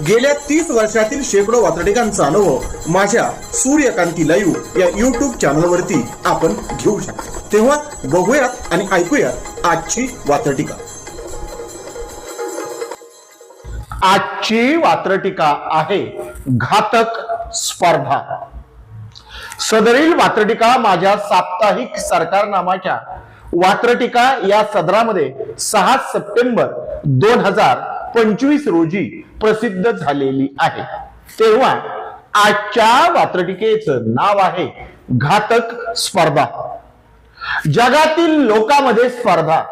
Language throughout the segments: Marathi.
गेल्या तीस वर्षातील शेकडो वातडिकांचा अनुभव माझ्या सूर्यकांती लाईव्ह या युट्यूब चॅनलवरती आपण घेऊ शकतो. तेव्हा बघूयात आणि ऐकूयात आजची वातटिका आजची वात्रटिका आहे घातक स्पर्धा. सदरील वात्रटिका माझ्या साप्ताहिक सरकार नामाच्या वात्रटिका या सदरामध्ये सहा सप्टेंबर दोन हजार पंचवीस रोजी प्रसिद्ध झालेली आहे. तेव्हा आजच्या वात्रटिकेचं नाव आहे घातक स्पर्धा. जगातील लोकांमध्ये स्पर्धा.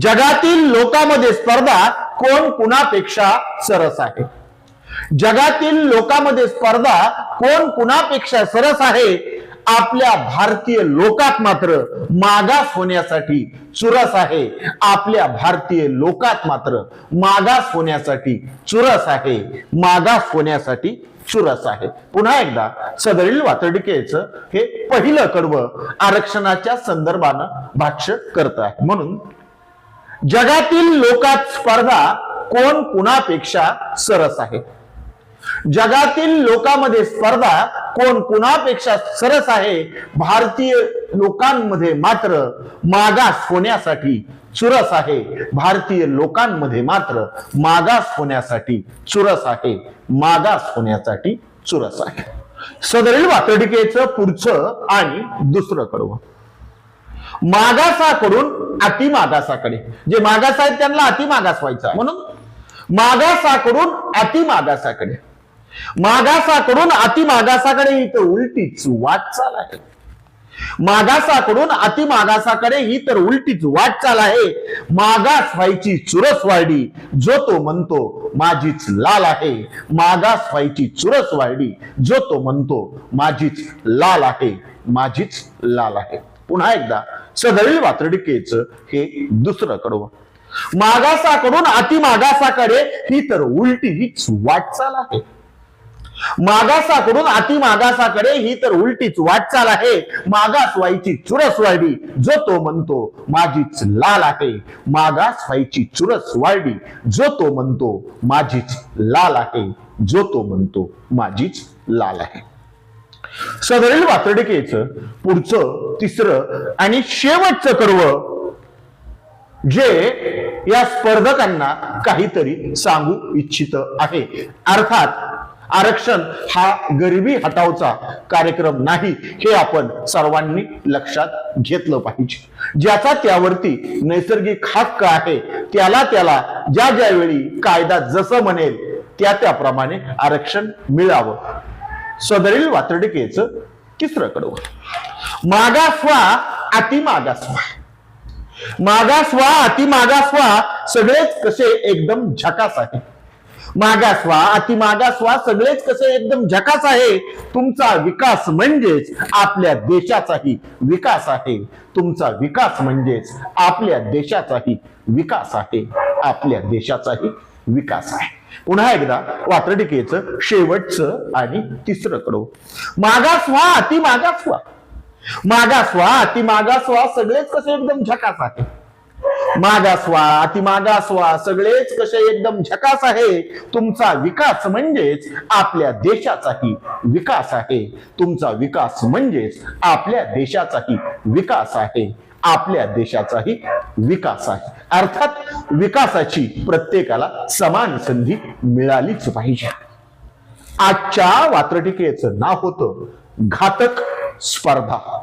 जगातील लोकांमध्ये स्पर्धा कोण कुणापेक्षा सरस आहे? जगातील लोकांमध्ये स्पर्धा कोण कुणापेक्षा सरस आहे? आपल्या भारतीय लोकात मात्र मागास होण्यासाठी चुरस आहे. आपल्या भारतीय लोकात मात्र मागास होण्यासाठी चुरस आहे. मागास होण्यासाठी चुरस आहे. पुन्हा एकदा सदरील वातडिकेचं हे पहिलं कडवं आरक्षणाच्या संदर्भानं भाष्य करत आहे. म्हणून जगातील लोकात स्पर्धा कोण कुणापेक्षा सरस आहे? जगातील लोकांमध्ये स्पर्धा कोण कुणापेक्षा सरस आहे भारतीय लोकांमध्ये मात्र मागास होण्यासाठी चुरस आहे. भारतीय लोकांमध्ये मात्र मागास होण्यासाठी चुरस आहे. मागास होण्यासाठी चुरस आहे. सदरील वातडिकेचं पुढचं आणि दुसरं कडवं. मागासाकडून अतिमागासाकडे. जे मागास आहेत त्यांना अतिमागास व्हायचा म्हणून मागासाकडून अतिमागासाकडे. मागासाकडून अतिमागासाकडे ही तर उलटीच वाटचाल आहे. मागासाकडून अतिमागासाकडे ही तर उलटीच वाटचाल आहे. मागास व्हायची चुरस वाढी जो तो म्हणतो माझीच लाल आहे. मागास व्हायची चुरस वाढी जो तो म्हणतो माझीच लाल आहे. माझीच लाल आहे. पुन्हा एकदा सदळी वातडिकेचं हे दुसरं कडवं. मागासाकडून अतिमागासाकडे ही तर उलटी हीच वाटचाल आहे. मागासाकडून अति मागासाकडे ही तर उलटीच वाटचाल आहे. मागास व्हायची चुरस वाढली जो तो म्हणतो माझीच लाल आहे. मागास व्हायची चुरस वाढली जो तो म्हणतो माझीच लाल आहे. जो तो म्हणतो माझीच लाल आहे. सदरील वातडिकेचं पुढचं तिसरं आणि शेवटचं कर्व जे या स्पर्धकांना काहीतरी सांगू इच्छित आहे. अर्थात आरक्षण हा गरिबी हटावचा कार्यक्रम नाही हे आपण सर्वांनी लक्षात घेतलं पाहिजे. ज्याचा त्यावरती नैसर्गिक हक्क आहे त्याला त्याला ज्या ज्या वेळी कायदा जसं म्हणेल त्या त्याप्रमाणे आरक्षण मिळावं. सदरील वातडिकेचं तिसरं कडवं. मागासवा अतिमागासवा. मागासवा अतिमागासवा सगळेच कसे एकदम झकास आहे मागासवा व्हा सगळेच कसे एकदम झकास आहे? तुमचा विकास म्हणजेच आपल्या देशाचाही विकास आहे. तुमचा विकास म्हणजेच आपल्या देशाचाही विकास आहे. आपल्या देशाचाही विकास आहे. पुन्हा एकदा वात्रटिकेचं शेवटचं आणि तिसरं कडव व्हा अतिमागासवा. मागास व्हा सगळेच कसे एकदम झकास आहे? मागासवा अतिमागासवा सगळेच कसे एकदम झकास आहे. तुमचा विकास म्हणजेच आपल्या देशाचाही विकास आहे. तुमचा विकास म्हणजेच आपल्या देशाचाही विकास आहे. आपल्या देशाचाही विकास आहे. अर्थात विकासाची प्रत्येकाला समान संधी मिळालीच पाहिजे. आजच्या वात्रटिकेचं नाव होतं घातक स्पर्धा.